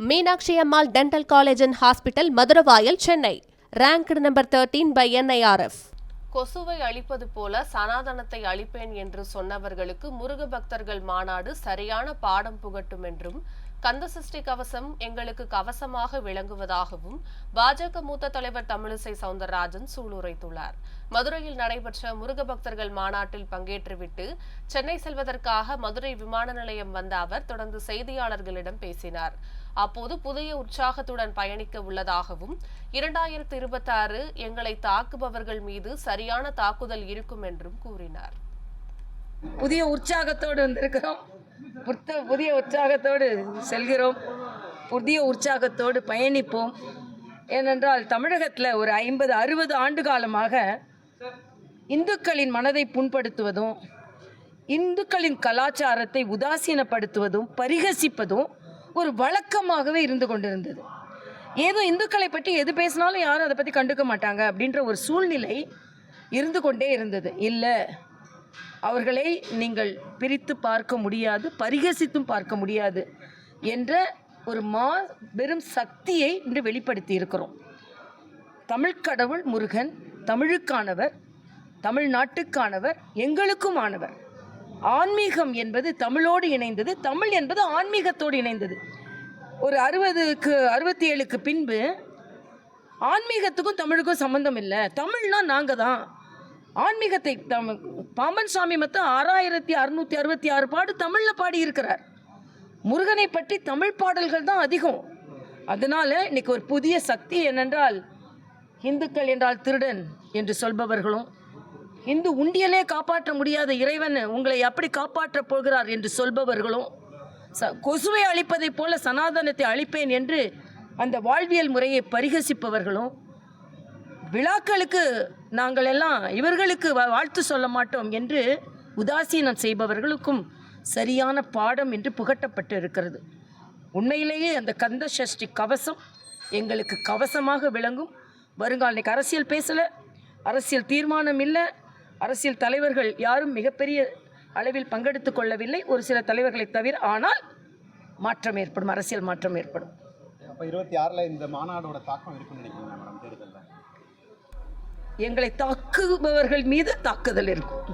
Meenakshi Ammal dental college and hospital Maduravoyal Chennai. Ranked number thirteen by NIRF கொசுவை அழிப்பது போல சனாதனத்தை அழிப்பேன் என்று சொன்னவர்களுக்கு முருக பக்தர்கள் மாநாடு சரியான பாடம் புகட்டும் என்றும் கந்தசஷ்டி கவசம் எங்களுக்கு கவசமாக விளங்குவதாகவும் பாஜக மூத்த தலைவர் தமிழிசை சவுந்தரராஜன் சூளுரைத்துள்ளார். மதுரையில் நடைபெற்ற முருக பக்தர்கள் மாநாட்டில் பங்கேற்றுவிட்டு சென்னை செல்வதற்காக மதுரை விமான நிலையம் வந்த அவர் தொடர்ந்து செய்தியாளர்களிடம் பேசினார். அப்போது புதிய உற்சாகத்துடன் பயணிக்க உள்ளதாகவும் இரண்டாயிரத்தி இருபத்தி ஆறு எங்களை தாக்குபவர்கள் மீது சரியான தாக்குதல் இருக்கும் என்றும் கூறினார். புதிய உற்சாகத்தோடு வந்திருக்கிறோம். புத்த புதிய உற்சாகத்தோடு செல்கிறோம். புதிய உற்சாகத்தோடு பயணிப்போம். ஏனென்றால் தமிழகத்தில் ஒரு ஐம்பது அறுபது ஆண்டு காலமாக இந்துக்களின் மனதை புண்படுத்துவதும் இந்துக்களின் கலாச்சாரத்தை உதாசீனப்படுத்துவதும் பரிகசிப்பதும் ஒரு வழக்கமாகவே இருந்து கொண்டிருந்தது. ஏதோ இந்துக்களை பற்றி எது பேசினாலும் யாரும் அதை பற்றி கண்டுக்க மாட்டாங்க அப்படின்ற ஒரு சூழ்நிலை இருந்து கொண்டே இருந்தது. இல்லை அவர்களை நீங்கள் பிரித்து பார்க்க முடியாது பரிகசித்தும் பார்க்க முடியாது என்ற ஒரு மா பெரும் சக்தியை இன்று வெளிப்படுத்தி இருக்கிறோம் தமிழ் கடவுள் முருகன் தமிழுக்கானவர் தமிழ்நாட்டுக்கானவர் எங்களுக்கும் ஆனவர் ஆன்மீகம் என்பது தமிழோடு இணைந்தது தமிழ் என்பது ஆன்மீகத்தோடு இணைந்தது. ஒரு அறுபதுக்கு அறுபத்தி ஏழுக்கு பின்பு ஆன்மீகத்துக்கும் தமிழுக்கும் சம்மந்தம் இல்லை. தமிழ்னா நாங்கள் தான் ஆன்மீகத்தை தம் பாம்பன் சாமி மொத்தம் ஆறாயிரத்தி அறுநூத்தி அறுபத்தி ஆறு பாடு தமிழில் பாடி இருக்கிறார் முருகனை பற்றி தமிழ் பாடல்கள் தான் அதிகம். அதனால இன்னைக்கு ஒரு புதிய சக்தி என்னென்றால் இந்துக்கள் என்றால் திருடன் என்று சொல்பவர்களும் இந்து உண்டியலே காப்பாற்ற முடியாத இறைவன் உங்களை எப்படி காப்பாற்றப் போகிறார் என்று சொல்பவர்களும் ச கொசுவை அழிப்பதைப் போல சனாதனத்தை அழிப்பேன் என்று அந்த வாழ்வியல் முறையை பரிகசிப்பவர்களும் விழாக்களுக்கு நாங்கள் எல்லாம் இவர்களுக்கு வா- வாழ்த்து சொல்ல மாட்டோம் என்று உதாசீனம் செய்பவர்களுக்கும் சரியான பாடம் என்று புகட்டப்பட்டு இருக்கிறது உண்மையிலேயே அந்த கந்த சஷ்டி கவசம் எங்களுக்கு கவசமாக விளங்கும். வருங்கால இன்னைக்கு அரசியல் பேசலை அரசியல் தீர்மானம் இல்லை அரசியல் தலைவர்கள் யாரும் மிகப்பெரிய அளவில் பங்கெடுத்து கொள்ளவில்லை. ஒரு சில தலைவர்களை தவிர ஆனால் மாற்றம் ஏற்படும் அரசியல் மாற்றம் ஏற்படும். அப்போ இருபத்தி ஆறில் இந்த மாநாடோட தாக்கம் இருக்குன்னு நினைக்கிறேன் எங்களை தாக்குபவர்கள் மீது தாக்குதல் இருக்கும்.